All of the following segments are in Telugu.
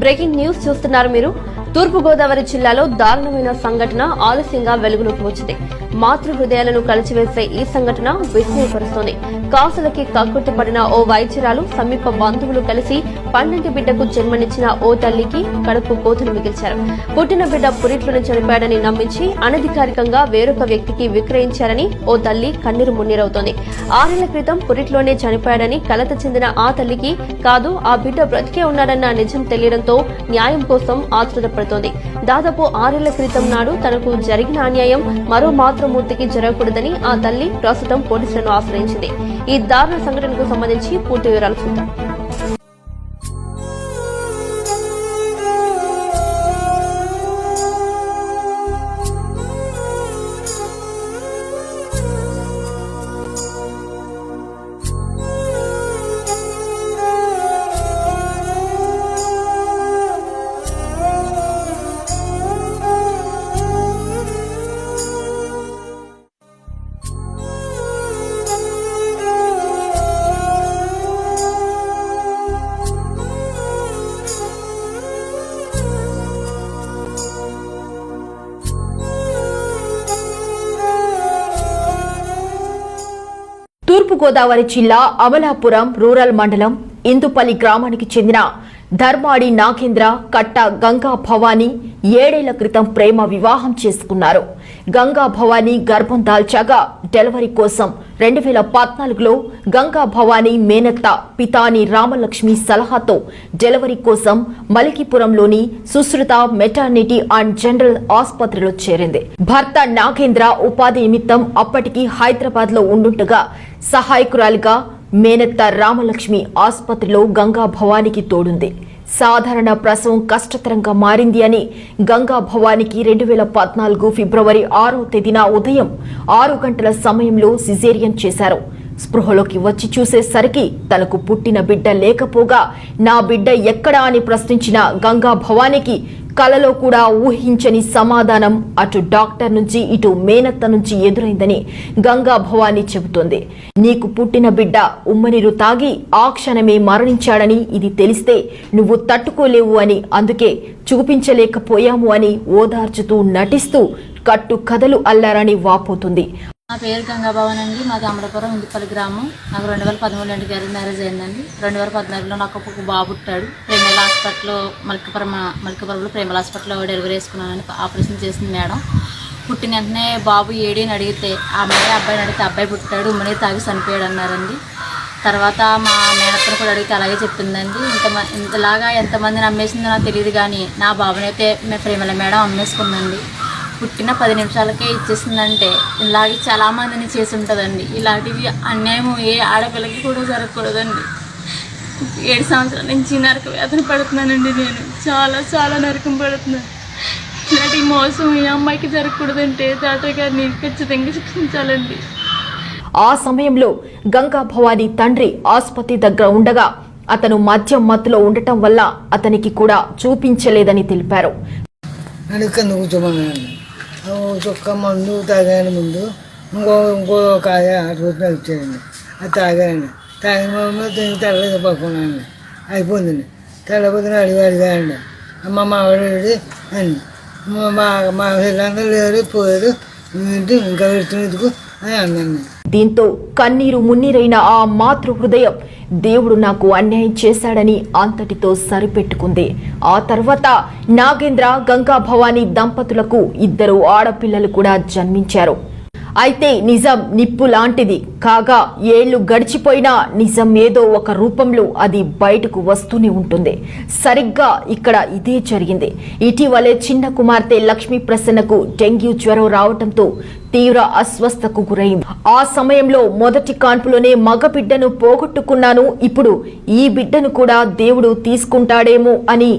బ్రేకింగ్ న్యూస్ చూస్తున్నారు మీరు. తూర్పుగోదావరి జిల్లాలో దారుణమైన సంఘటన ఆలస్యంగా వెలుగులోకి వచ్చింది. మాతృ హృదయాలను కలిచివేసే ఈ సంఘటన విస్మయపరుస్తోంది. కాసులకి కక్కుర్తి పడిన ఓ వైద్యురాలు సమీప బంధువులు కలిసి పన్నెండు బిడ్డకు జన్మనిచ్చిన ఓ తల్లికి కడుపు కోతులు మిగిల్చారు. పుట్టిన బిడ్డ పురిట్లోనే చనిపోయాడని నమ్మించి అనధికారికంగా వేరొక వ్యక్తికి విక్రయించారని ఓ తల్లి కన్నీరు మున్నీరవుతోంది. ఆరేళ్ళ క్రితం పురిట్లోనే చనిపోయాడని కలత చెందిన ఆ తల్లికి కాదు ఆ బిడ్డ బ్రతికే ఉన్నాడన్న నిజం తెలియడంతో న్యాయం కోసం ఆతృతపడుతోంది దాదాపు ఆరేళ్ళ క్రితం నాడు తనకు జరిగిన అన్యాయం మరో మాతృమూర్తికి జరగకూడదని ఆ తల్లి ప్రస్తుతం పోలీసులను ఆశ్రయించింది. ఈ దారుణ సంఘటనకు సంబంధించి పూర్తి వివరాలు చూద్దాం. తూర్పుగోదావరి జిల్లా అమలాపురం రూరల్ మండలం ఇందుపల్లి గ్రామానికి చెందిన ధర్మాడి నాగేంద్ర కట్ట గంగా భవానీ ఏడేళ్ళ క్రితం ప్రేమ వివాహం చేసుకున్నారు. గంగా భవానీ గర్భం దాల్చాగా డెలివరీ కోసం రెండు వేల పద్నాలుగులో గంగా భవానీ మేనత్త పితాని రామలక్ష్మి సలహాతో డెలివరీ కోసం మలికిపురంలోని సుశ్రుత మెటర్నిటీ అండ్ జనరల్ ఆసుపత్రిలో చేరింది. భర్త నాగేంద్ర ఉపాధి నిమిత్తం అప్పటికి హైదరాబాద్లో ఉండుండగా సహాయకురాలిగా మేనత్త రామలక్ష్మి ఆసుపత్రిలో గంగా భవానికి తోడుంది. సాధారణ ప్రసవం కష్టతరంగా మారింది అని గంగా భవానికి రెండు వేల పద్నాలుగు ఫిబ్రవరి ఆరో తేదీన ఉదయం ఆరు గంటల సమయంలో సిజేరియన్ చేశారు. స్పృహలోకి వచ్చి చూసేసరికి తనకు పుట్టిన బిడ్డ లేకపోగా నా బిడ్డ ఎక్కడా అని ప్రశ్నించిన గంగా భవానికి కలలో కూడా ఊహించని సమాధానం అటు డాక్టర్ నుంచి ఇటు మేనత్త నుంచి ఎదురైందని గంగా భవాని చెబుతోంది. నీకు పుట్టిన బిడ్డ ఉమ్మనీరు తాగి ఆ క్షణమే మరణించాడని ఇది తెలిస్తే నువ్వు తట్టుకోలేవు అని అందుకే చూపించలేకపోయాము అని ఓదార్చుతూ నటిస్తూ కట్టు కథలు అల్లారని వాపోతుంది. నా పేరు గంగాభవన్ అండి. మాది అమలాపురం ఇందుపల్లి గ్రామం. నాకు రెండు వేల పదమూడు ఇంటికి గారి మ్యారేజ్ అయిందండి. రెండు వేల పద్నాలుగులో నాకు ఒక బాబు పుట్టాడు. ప్రేమల హాస్పిటల్లో మలికపురం మలికపురంలో ప్రేమల హాస్పిటల్లో డెలివరీ చేసుకున్నానని ఆపరేషన్ చేసింది మేడం. పుట్టిన వెంటనే బాబు ఏడీని అడిగితే ఆ అమ్మాయి అబ్బాయిని అడిగితే అబ్బాయి పుట్టాడు ఉమ్మని తాగి చనిపోయాడు అన్నారండి. తర్వాత మా మేనత్తను కూడా అడిగితే అలాగే చెప్పిందండి. ఇంత ఇంతలాగా ఎంతమందిని అమ్మేసిందో నాకు తెలియదు కానీ నా బాబునైతే మేము ప్రేమల మేడం అమ్మేసుకుందండి. పుట్టిన పది నిమిషాలకే ఇచ్చేసిందంటే ఇలాగే చాలా మందిని చేసి ఉంటుందండి. ఇలాంటివి అన్యాయం ఏ ఆడపిల్లకి కూడా జరగకూడదండి. ఏడు సంవత్సరాల నుంచి నరక వేదన పడుతున్నానండి నేను. చాలా చాలా నరకం పడుతున్నాను ఇలాంటి మోసం ఈ అమ్మాయికి జరగకూడదంటే డాక్టర్ గారిని ఖచ్చితంగా శిక్షించాలండి. ఆ సమయంలో గంగా భవానీ తండ్రి ఆసుపత్రి దగ్గర ఉండగా అతను మద్యం మత్తులో ఉండటం వల్ల అతనికి కూడా చూపించలేదని తెలిపారు. చుక్క చొక్క మందు తాగాను ముందు. ఇంకో ఇంకో కాయ రోజున ఇచ్చానండి అది తాగానండి తాగిన మమ్మల్ని తిని తెల్లగా పడుకున్నాను అయిపోయిందండి. తెల్లపోతే అడిగి అడిగానండి అమ్మ మావాడు అండి మా- మా పిల్లలందరూ లేరు పోయారు. ఏంటి ఇంకా పెడుతున్నందుకు అని అన్నాను. దీంతో కన్నీరు మున్నీరైన ఆ మాతృ హృదయం దేవుడు నాకు అన్యాయం చేశాడని అంతటితో సరిపెట్టుకుంది. ఆ తర్వాత నాగేంద్ర గంగా భవానీ దంపతులకు ఇద్దరు ఆడపిల్లలు కూడా జన్మించారు. అయితే నిజం నిప్పు లాంటిది. కాగా ఏళ్ళు గడిచిపోయినా నిజం ఏదో ఒక రూపంలో అది బయటకు వస్తూనే ఉంటుంది. సరిగ్గా ఇక్కడ ఇదే జరిగింది. ఇటీవలే చిన్న కుమార్తె లక్ష్మీ ప్రసన్నకు డెంగ్యూ జ్వరం రావడంతో తీవ్ర అస్వస్థకు గురైంది. ఆ సమయంలో మొదటి కాన్పులోనే మగ బిడ్డను పోగొట్టుకున్నాను. ఇప్పుడు ఈ బిడ్డను కూడా దేవుడు తీసుకుంటాడేమో అని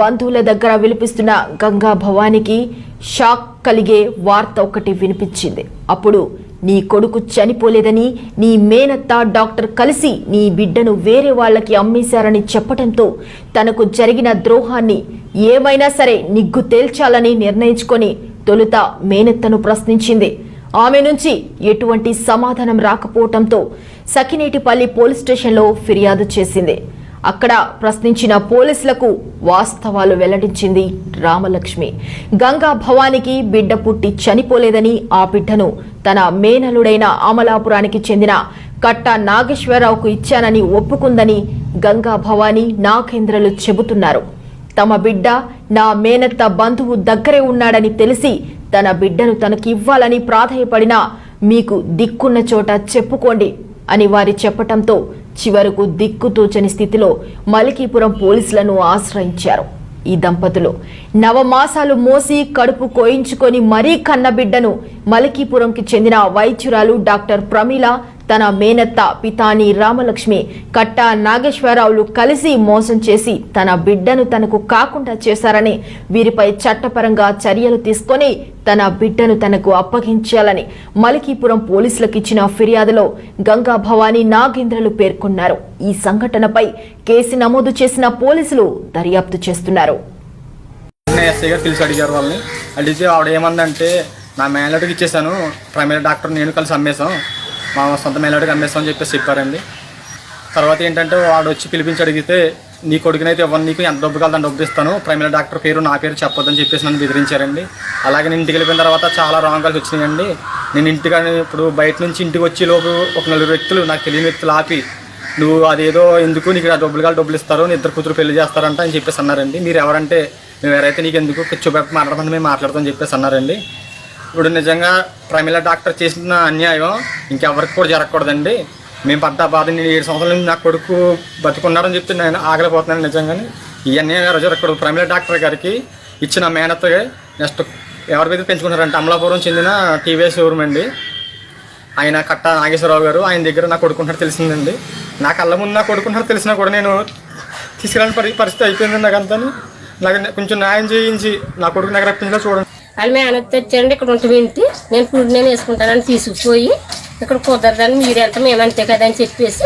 బంధువుల దగ్గర విలిపిస్తున్న గంగా భవానికి షాక్ కలిగే వార్త ఒకటి వినిపించింది. అప్పుడు నీ కొడుకు చనిపోలేదని నీ మేనత్త డాక్టర్ కలిసి నీ బిడ్డను వేరే వాళ్ళకి అమ్మేశారని చెప్పడంతో తనకు జరిగిన ద్రోహాన్ని ఏమైనా సరే నిగ్గు తేల్చాలని నిర్ణయించుకొని తొలుత మేనత్తను ప్రశ్నించింది. ఆమె నుంచి ఎటువంటి సమాధానం రాకపోవటంతో సఖినేటిపల్లి పోలీస్ స్టేషన్లో ఫిర్యాదు చేసింది. అక్కడ ప్రశ్నించిన పోలీసులకు వాస్తవాలు వెల్లడించింది రామలక్ష్మి. గంగా భవానికి బిడ్డ పుట్టి చనిపోలేదని ఆ బిడ్డను తన మేనలుడైన అమలాపురానికి చెందిన కట్ట నాగేశ్వరరావుకు ఇచ్చానని ఒప్పుకుందని గంగా భవానీ నాగేంద్రలు చెబుతున్నారు. తమ బిడ్డ నా మేనత్త బంధువు దగ్గరే ఉన్నాడని తెలిసి తన బిడ్డను తనకివ్వాలని ప్రాధాయపడినా మీకు దిక్కున్న చోట చెప్పుకోండి అని వారి చెప్పటంతో చివరకు దిక్కుతోచని స్థితిలో మలికీపురం పోలీసులను ఆశ్రయించారు. ఈ దంపతులు నవమాసాలు మోసి కడుపు కోయించుకొని మరీ కన్నబిడ్డను మలికీపురంకి చెందిన వైద్యురాలు డాక్టర్ ప్రమీల తన మేనత్త పితాని రామలక్ష్మి కట్ట నాగేశ్వరరావులు కలిసి మోసం చేసి తన బిడ్డను తనకు కాకుండా చేశారని వీరిపై చట్టపరంగా చర్యలు తీసుకొని తన బిడ్డను తనకు అప్పగించాలని మలికీపురం పోలీసులకు ఇచ్చిన ఫిర్యాదులో గంగా భవానీ నాగేంద్రలు పేర్కొన్నారు. ఈ సంఘటనపై కేసు నమోదు చేసిన పోలీసులు దర్యాప్తు చేస్తున్నారు. ఎస్ఐ గారు పిలిచి అడిగారు వాళ్ళని. అడిగితే ఆవిడ ఏమందంటే నా మేనడికి ఇచ్చేసాను ప్రైమరీ డాక్టర్ నేను కలిసి అమ్మేశాం. మా సొంత మేనడికి అమ్మేస్తామని చెప్పేసి చెప్పారండి. తర్వాత ఏంటంటే వాడు వచ్చి పిలిపించి అడిగితే నీ కొడుకునైతే ఇవ్వను నీకు ఎంత డబ్బు కాదు డబ్బు ఇస్తాను. ప్రైమరీ డాక్టర్ పేరు నా పేరు చెప్పొద్దని చెప్పేసి నన్ను బెదిరించారండి. అలాగే నేను ఇంటికి వెళ్ళిపోయిన తర్వాత చాలా రాంగ్ కాల్స్ వచ్చినాయండి. నేను ఇంటికి ఇప్పుడు బయట నుంచి ఇంటికి వచ్చే లోపు ఒక నలుగురు వ్యక్తులు నాకు తెలియని వ్యక్తులు ఆపి నువ్వు అదేదో ఎందుకు నీకు ఆ డబ్బులు కాదు డబ్బులు ఇస్తారు నీ ఇద్దరు కూతురు పెళ్ళి చేస్తారంట అని చెప్పేసి అన్నారండి. మీరు ఎవరంటే మేము ఎవరైతే నీకు ఎందుకు కూర్చోబెట్టి మాట్లాడమని మేము మాట్లాడతామని చెప్పేసి అన్నారండి. ఇప్పుడు నిజంగా ప్రమిళ డాక్టర్ చేసిన అన్యాయం ఇంకెవరికి కూడా జరగకూడదండి. మేము పడ్డ బాధ నేను ఏడు సంవత్సరాల నుంచి నా కొడుకు బతుకున్నారని చెప్తే నేను ఆగలిపోతున్నాను నిజంగానే. ఈ అన్యాయం గారు జరగకూడదు. ప్రమిళ డాక్టర్ గారికి ఇచ్చిన మేనత నెక్స్ట్ ఎవరి మీద పెంచుకున్నారంటే అమలాపురం చెందిన టీవీఎస్ షోరూమ్ అండి? ఆయన కట్ట నాగేశ్వరరావు గారు. ఆయన దగ్గర నా కొడుకుంటారు తెలిసిందండి. నా కళ్ళ ముందు నా కొడుకుంటారు తెలిసినా కూడా నేను తీసుకురాని పరి పరిస్థితి అయిపోయింది నాకు అంతా నాకు కొంచెం న్యాయం చేయించి నా కొడుకు నాకు చూడండి. వాళ్ళు మేనత్ తెచ్చారండి ఇక్కడ ఉంటుంది ఇంటి. నేను ఫుడ్ నేను వేసుకుంటానని తీసుకుపోయి ఇక్కడ కుదరదని మీరు వెళ్తే మేము అంతే కదా అని చెప్పేసి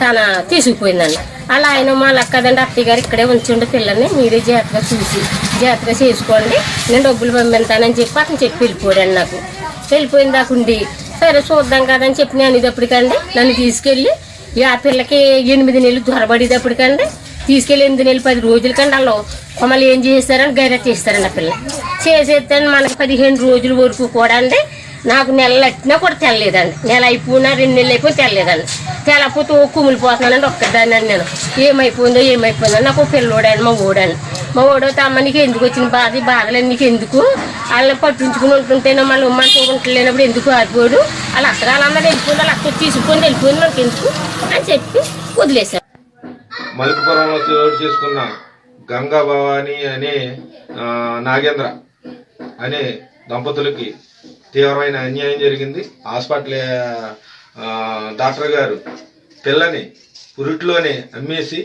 తన తీసుకుపోయిందండి. అలా ఆయన మా లక్కదండి అత్తయ్య గారు ఇక్కడే ఉంచండి పిల్లల్ని మీరే జాగ్రత్తగా చూసి జాగ్రత్తగా చేసుకోండి. నేను డబ్బులు పంపిస్తానని చెప్పి అతను చెప్పి వెళ్ళిపోయాడు నాకు. వెళ్ళిపోయిన దాకుండి సరే చూద్దాం కదని చెప్పి నేను అనేటప్పటికండి నన్ను తీసుకెళ్ళి ఆ పిల్లకి ఎనిమిది నెలలు దొరబడేటప్పటికండి తీసుకెళ్ళి ఎనిమిది నెలలు పది రోజులకండి వాళ్ళు మమ్మల్ని ఏం చేస్తారని గైరా చేస్తారండి ఆ పిల్ల. చేసేస్తాను మనకి పదిహేను రోజుల వరకు కూడా అండి. నాకు నెలలు అట్టినా కూడా తెల్లలేదండి. నెల అయిపోయినా రెండు నెలలు అయిపోయి తెల్లలేదండి. తెల్లపోతే ఓ కుమిలిపోతున్నానండి ఒక్కదాన్ని అండి నేను. ఏమైపోయిందో ఏమైపోయిందో నాకు పిల్లోడండి మా ఓడండి. మా ఓడో అమ్మ నీకు ఎందుకు వచ్చిన బాధ ఈ బాధలు నీకు ఎందుకు? వాళ్ళని పట్టించుకుని ఉంటుంటేనో మళ్ళీ ఉమ్మంటూ ఉంటలేనప్పుడు ఎందుకు ఆడిపోడు వాళ్ళ అత్తగాళ్ళందరూ వెళ్ళిపోయింది వాళ్ళ అక్క తీసుకొని వెళ్ళిపోయింది మనకి ఎందుకు అని చెప్పి వదిలేశాను మలుపుపురంలో చోటు చేసుకున్న గంగా భవాని అనే నాగేంద్ర అనే దంపతులకి తీవ్రమైన అన్యాయం జరిగింది. హాస్పిటల్ డాక్టర్ గారు పిల్లని పురిట్లోనే అమ్మేసి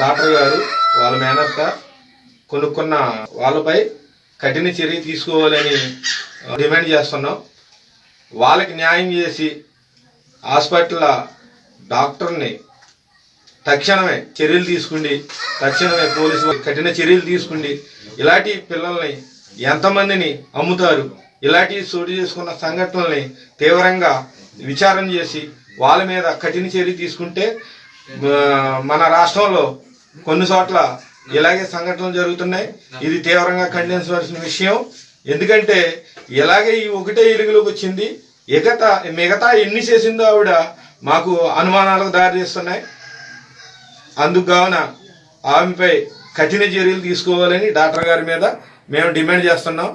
డాక్టర్ గారు వాళ్ళ మేనత్త కొనుక్కున్న వాళ్ళపై కఠిన చర్య తీసుకోవాలని డిమాండ్ చేస్తున్నాం. వాళ్ళకి న్యాయం చేసి హాస్పిటల్ డాక్టర్ని తక్షణమే చర్యలు తీసుకుండి తక్షణమే పోలీసు కఠిన చర్యలు తీసుకుండి ఇలాంటి పిల్లల్ని ఎంతమందిని అమ్ముతారు ఇలాంటి చోటు చేసుకున్న సంఘటనల్ని తీవ్రంగా విచారణ చేసి వాళ్ళ మీద కఠిన చర్య తీసుకుంటే మన రాష్ట్రంలో కొన్ని చోట్ల ఇలాగే సంఘటనలు జరుగుతున్నాయి. ఇది తీవ్రంగా ఖండించవలసిన విషయం. ఎందుకంటే ఇలాగే ఈ ఒకటే ఇరుగులోకి వచ్చింది. ఎగత మిగతా ఎన్ని చేసిందో ఆవిడ మాకు అనుమానాలకు దారి తీస్తున్నాయి కావున ఆమెపై కఠిన చర్యలు తీసుకోవాలని డాక్టర్ గారి మీద మేము డిమాండ్ చేస్తున్నాం.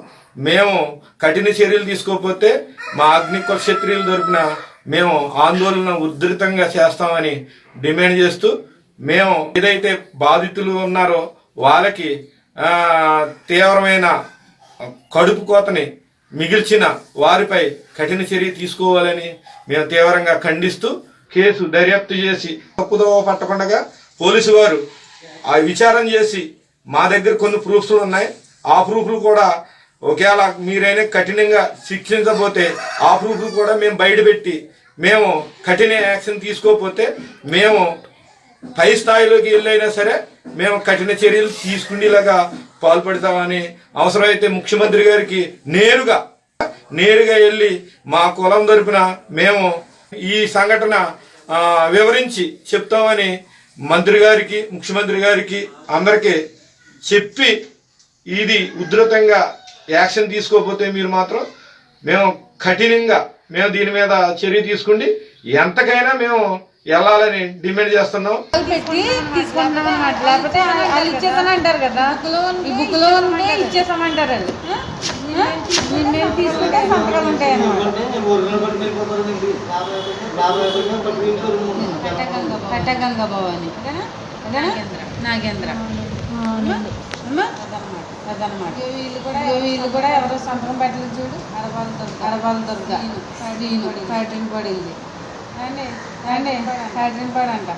మేము కఠిన చర్యలు తీసుకోకపోతే మా అగ్నికుల క్షత్రియుల తరపున మేము ఆందోళన ఉధృతంగా చేస్తామని డిమాండ్ చేస్తూ మేము ఏదైతే బాధితులు ఉన్నారో వాళ్ళకి తీవ్రమైన కడుపు కోతని మిగిల్చిన వారిపై కఠిన చర్య తీసుకోవాలని మేము తీవ్రంగా ఖండిస్తూ కేసు దర్యాప్తు చేసి తప్పుదోవ పట్టకుండా పోలీసు వారు ఆ విచారం చేసి మా దగ్గర కొన్ని ప్రూఫ్స్ ఉన్నాయి. ఆ ప్రూఫ్లు కూడా ఒకవేళ మీరైనా కఠినంగా శిక్షించకపోతే ఆ ప్రూఫ్లు కూడా మేము బయటపెట్టి మేము కఠిన యాక్షన్ తీసుకోకపోతే మేము పై స్థాయిలోకి వెళ్ళైనా సరే మేము కఠిన చర్యలు తీసుకునేలాగా పాల్పడతామని అవసరమైతే ముఖ్యమంత్రి గారికి నేరుగా నేరుగా వెళ్ళి మా కులం తరపున మేము ఈ సంఘటన వివరించి చెప్తామని మంత్రి గారికి ముఖ్యమంత్రి గారికి అందరికీ చెప్పి ఇది ఉధృతంగా యాక్షన్ తీసుకోకపోతే మీరు మాత్రం మేము కఠినంగా మేము దీని మీద చర్య తీసుకుండి. ఎంతకైనా మేము వెళ్ళాలని డిమాండ్ చేస్తున్నాం. పెట్టి తీసుకుంటున్నాం లేకపోతే వాళ్ళు కదా. బుక్ ఇచ్చేసామంటారు తీసుకుంటే సంతకాలు ఉంటాయి పెట్టగంగ భవాని. నాగేంద్ర. అదనమాట వీళ్ళు కూడా ఎవరో సంతకం పెట్టలేదు చూడు. అరబాల దుర్గ. అరబాల దుర్గ. నేను ఫ్యాక్టరీని పడింది. అండి అండి ఫ్యాక్టరీని పడంట.